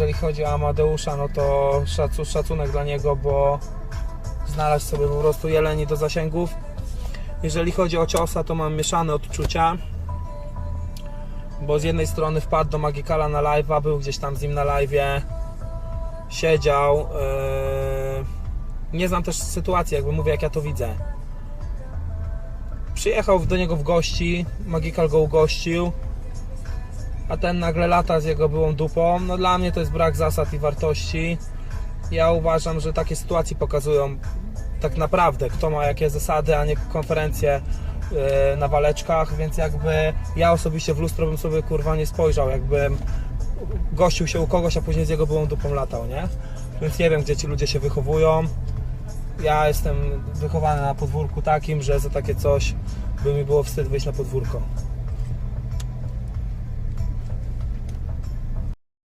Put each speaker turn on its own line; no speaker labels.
jeżeli chodzi o Amadeusza, no to szacu, szacunek dla niego, bo znalazł sobie po prostu jeleni do zasięgów. Jeżeli chodzi o ciosa, to mam mieszane odczucia, bo z jednej strony wpadł do Magikala na live'a, był gdzieś tam z nim na live'ie, siedział. Yy... Nie znam też sytuacji, jakby mówię, jak ja to widzę. Przyjechał do niego w gości, Magikal go ugościł, a ten nagle lata z jego byłą dupą. No dla mnie to jest brak zasad i wartości. Ja uważam, że takie sytuacje pokazują tak naprawdę, kto ma jakie zasady, a nie konferencje yy, na waleczkach, więc jakby ja osobiście w lustro bym sobie kurwa nie spojrzał, jakbym gościł się u kogoś, a później z jego byłą dupą latał, nie? Więc nie wiem, gdzie ci ludzie się wychowują. Ja jestem wychowany na podwórku takim, że za takie coś by mi było wstyd wyjść na podwórko.